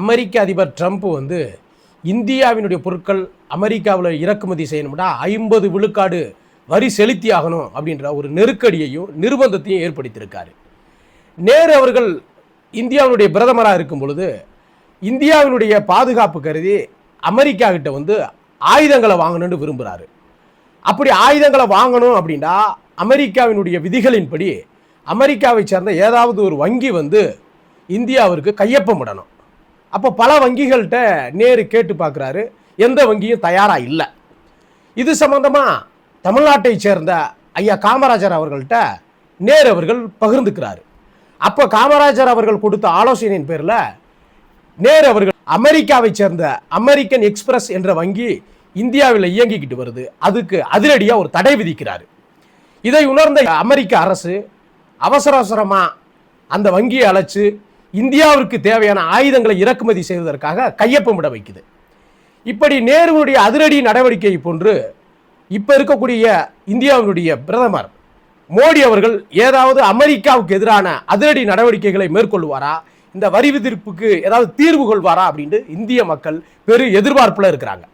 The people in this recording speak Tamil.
அமெரிக்க அதிபர் ட்ரம்ப் வந்து இந்தியாவினுடைய பொருட்கள் அமெரிக்காவில் இறக்குமதி செய்யணும்னா ஐம்பது விழுக்காடு வரி செலுத்தி ஆகணும் அப்படின்ற ஒரு நெருக்கடியையும் நிர்பந்தத்தையும் ஏற்படுத்தியிருக்காரு. நேரு அவர்கள் இந்தியாவினுடைய பிரதமராக இருக்கும் பொழுது இந்தியாவினுடைய பாதுகாப்பு கருதி அமெரிக்கா கிட்ட வந்து ஆயுதங்களை வாங்கணும்னு விரும்புகிறாரு அப்படி ஆயுதங்களை வாங்கணும் அப்படின்னா அமெரிக்காவினுடைய விதிகளின்படி அமெரிக்காவை சேர்ந்த ஏதாவது ஒரு வங்கி வந்து இந்தியாவிற்கு கையொப்பமிடணும். அப்போ பல வங்கிகள்கிட்ட நேரு கேட்டு பார்க்குறாரு. எந்த வங்கியும் தயாராக இல்லை. இது சம்மந்தமாக தமிழ்நாட்டை சேர்ந்த ஐயா காமராஜர் அவர்கள்ட்ட நேரு அவர்கள் பகிர்ந்துக்கிறாரு. அப்போ காமராஜர் அவர்கள் கொடுத்த ஆலோசனையின் பேரில் நேரு அவர்கள் அமெரிக்காவை சேர்ந்த அமெரிக்கன் எக்ஸ்பிரஸ் என்ற வங்கி இந்தியாவில் இயங்கிக்கிட்டு வருது. அதுக்கு அதிரடியாக ஒரு தடை விதிக்கிறார். இதை உணர்ந்த அமெரிக்க அரசு அவசர அவசரமாக அந்த வங்கியை அழைச்சி இந்தியாவிற்கு தேவையான ஆயுதங்களை இறக்குமதி செய்வதற்காக கையொப்பமிட வைக்குது. இப்படி நேருவுடைய அதிரடி நடவடிக்கை போன்று இப்போ இருக்கக்கூடிய இந்தியாவினுடைய பிரதமர் மோடி அவர்கள் ஏதாவது அமெரிக்காவுக்கு எதிரான அதிரடி நடவடிக்கைகளை மேற்கொள்வாரா? இந்த வரி விதிப்புக்கு ஏதாவது தீர்வு கொள்வாரா? அப்படின்ட்டு இந்திய மக்கள் பெரு எதிர்பார்ப்பில் இருக்கிறாங்க.